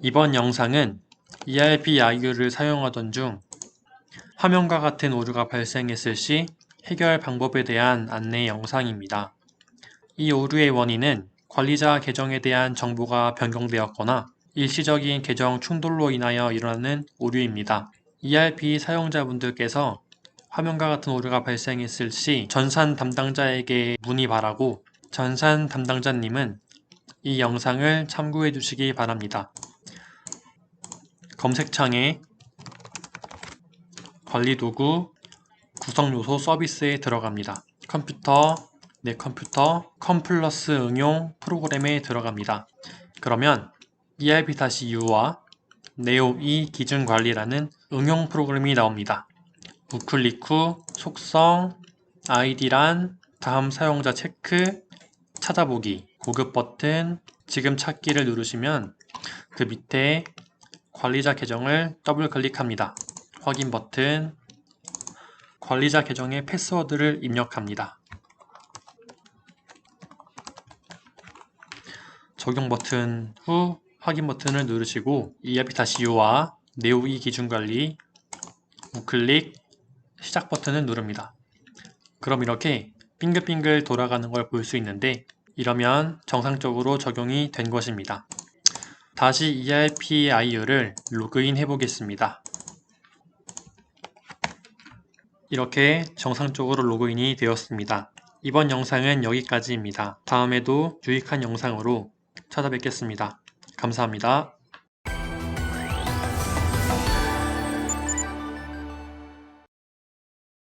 이번 영상은 ERP IU를 사용하던 중 화면과 같은 오류가 발생했을 시 해결 방법에 대한 안내 영상입니다. 이 오류의 원인은 관리자 계정에 대한 정보가 변경되었거나 일시적인 계정 충돌로 인하여 일어나는 오류입니다. ERP 사용자분들께서 화면과 같은 오류가 발생했을 시 전산 담당자에게 문의 바라고 전산 담당자님은 이 영상을 참고해 주시기 바랍니다. 검색창에 관리도구 구성요소 서비스에 들어갑니다. 컴퓨터, 내 컴퓨터, 컴플러스 응용 프로그램에 들어갑니다. 그러면 ERP-U와 네오2 기준 관리라는 응용 프로그램이 나옵니다. 우클릭 후 속성, 아이디란, 다음 사용자 체크, 찾아보기, 고급 버튼, 지금 찾기를 누르시면 그 밑에 관리자 계정을 더블 클릭합니다. 확인 버튼, 관리자 계정의 패스워드를 입력합니다. 적용 버튼 후 확인 버튼을 누르시고 ERP-U와 네오2 기준 관리 우클릭 시작 버튼을 누릅니다. 그럼 이렇게 빙글빙글 돌아가는 걸 볼 수 있는데 이러면 정상적으로 적용이 된 것입니다. 다시 ERP IU를 로그인 해 보겠습니다. 이렇게 정상적으로 로그인이 되었습니다. 이번 영상은 여기까지입니다. 다음에도 유익한 영상으로 찾아뵙겠습니다. 감사합니다.